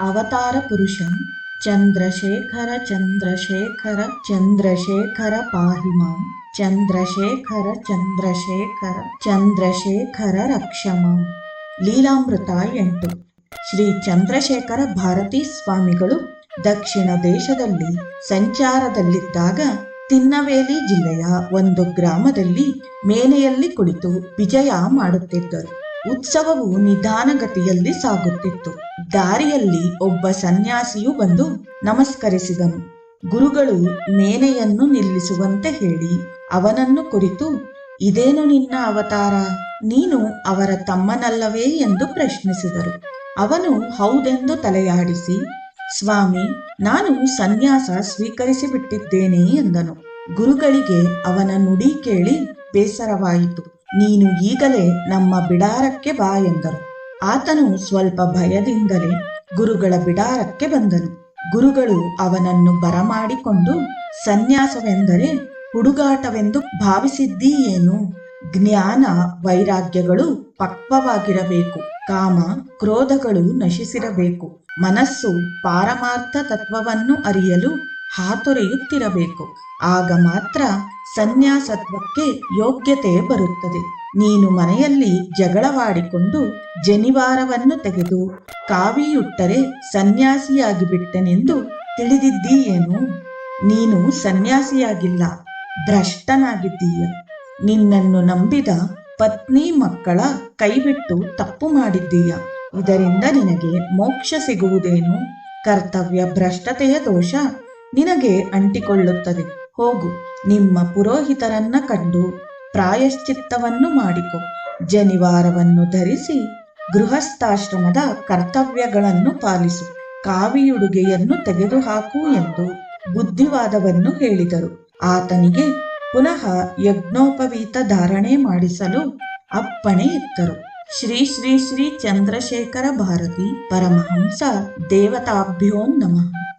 ಅವತಾರ ಪುರುಷಂ ಚಂದ್ರಶೇಖರ ಚಂದ್ರಶೇಖರ ಚಂದ್ರಶೇಖರ ಪಾಹಿ ಚಂದ್ರಶೇಖರ ಚಂದ್ರಶೇಖರ ಚಂದ್ರಶೇಖರ ರಕ್ಷಮಾಂ. ಲೀಲಾಮೃತ ಎಂಟು. ಶ್ರೀ ಚಂದ್ರಶೇಖರ ಭಾರತೀ ಸ್ವಾಮಿಗಳು ದಕ್ಷಿಣ ದೇಶದಲ್ಲಿ ಸಂಚಾರದಲ್ಲಿದ್ದಾಗ ತಿನ್ನವೇಲಿ ಜಿಲ್ಲೆಯ ಒಂದು ಗ್ರಾಮದಲ್ಲಿ ಮೇನೆಯಲ್ಲಿ ಕುಳಿತು ವಿಜಯ ಮಾಡುತ್ತಿದ್ದರು. ಉತ್ಸವವು ನಿಧಾನಗತಿಯಲ್ಲಿ ಸಾಗುತ್ತಿತ್ತು. ದಾರಿಯಲ್ಲಿ ಒಬ್ಬ ಸನ್ಯಾಸಿಯು ಬಂದು ನಮಸ್ಕರಿಸಿದನು. ಗುರುಗಳು ಮೇನೆಯನ್ನು ನಿಲ್ಲಿಸುವಂತೆ ಹೇಳಿ, ಅವನನ್ನು ಕುರಿತು, ಇದೇನು ನಿನ್ನ ಅವತಾರ? ನೀನು ಅವರ ತಮ್ಮನಲ್ಲವೇ? ಎಂದು ಪ್ರಶ್ನಿಸಿದರು. ಅವನು, ಹೌದೆಂದು ತಲೆಯಾಡಿಸಿ, ಸ್ವಾಮಿ, ನಾನು ಸನ್ಯಾಸ ಸ್ವೀಕರಿಸಿ ಬಿಟ್ಟಿದ್ದೇನೆ ಎಂದನು. ಗುರುಗಳಿಗೆ ಅವನ ನುಡಿ ಕೇಳಿ ಬೇಸರವಾಯಿತು. ನೀನು ಈಗಲೇ ನಮ್ಮ ಬಿಡಾರಕ್ಕೆ ಬಾ ಎಂದರು. ಆತನು ಸ್ವಲ್ಪ ಭಯದಿಂದಲೇ ಗುರುಗಳ ಬಿಡಾರಕ್ಕೆ ಬಂದನು. ಗುರುಗಳು ಅವನನ್ನು ಬರಮಾಡಿಕೊಂಡು, ಸನ್ಯಾಸವೆಂದರೆ ಹುಡುಗಾಟವೆಂದು ಭಾವಿಸಿದ್ದೀಯೇನು? ಜ್ಞಾನ ವೈರಾಗ್ಯಗಳು ಪಕ್ವವಾಗಿರಬೇಕು, ಕಾಮ ಕ್ರೋಧಗಳು ನಶಿಸಿರಬೇಕು, ಮನಸ್ಸು ಪಾರಮಾರ್ಥ ತತ್ವವನ್ನು ಅರಿಯಲು ಹಾತೊರೆಯುತ್ತಿರಬೇಕು. ಆಗ ಮಾತ್ರ ಸನ್ಯಾಸತ್ವಕ್ಕೆ ಯೋಗ್ಯತೆ ಬರುತ್ತದೆ. ನೀನು ಮನೆಯಲ್ಲಿ ಜಗಳವಾಡಿಕೊಂಡು ಜನಿವಾರವನ್ನು ತೆಗೆದು ಕಾವಿಯುಟ್ಟರೆ ಸನ್ಯಾಸಿಯಾಗಿ ಬಿಟ್ಟನೆಂದು ತಿಳಿದಿದ್ದೀಯೇನು? ನೀನು ಸನ್ಯಾಸಿಯಾಗಿಲ್ಲ, ಭ್ರಷ್ಟನಾಗಿದ್ದೀಯ. ನಿನ್ನನ್ನು ನಂಬಿದ ಪತ್ನಿ ಮಕ್ಕಳ ಕೈಬಿಟ್ಟು ತಪ್ಪು ಮಾಡಿದ್ದೀಯ. ಇದರಿಂದ ನಿನಗೆ ಮೋಕ್ಷ ಸಿಗುವುದೇನು? ಕರ್ತವ್ಯ ಭ್ರಷ್ಟತೆಯ ದೋಷ ನಿನಗೆ ಅಂಟಿಕೊಳ್ಳುತ್ತದೆ. ಹೋಗು, ನಿಮ್ಮ ಪುರೋಹಿತರನ್ನ ಕಂಡು ಪ್ರಾಯಶ್ಚಿತ್ತವನ್ನು ಮಾಡಿಕೊ. ಜನಿವಾರವನ್ನು ಧರಿಸಿ ಗೃಹಸ್ಥಾಶ್ರಮದ ಕರ್ತವ್ಯಗಳನ್ನು ಪಾಲಿಸು. ಕಾವಿಯುಡುಗೆಯನ್ನು ತೆಗೆದುಹಾಕು ಎಂದು ಬುದ್ಧಿವಾದವನ್ನು ಹೇಳಿದರು. ಆತನಿಗೆ ಪುನಃ ಯಜ್ಞೋಪವೀತ ಧಾರಣೆ ಮಾಡಿಸಲು ಅಪ್ಪಣೆ ಇತ್ತರು. ಶ್ರೀ ಶ್ರೀ ಶ್ರೀ ಚಂದ್ರಶೇಖರ ಭಾರತಿ ಪರಮಹಂಸ ದೇವತಾಭ್ಯೋ ನಮಃ.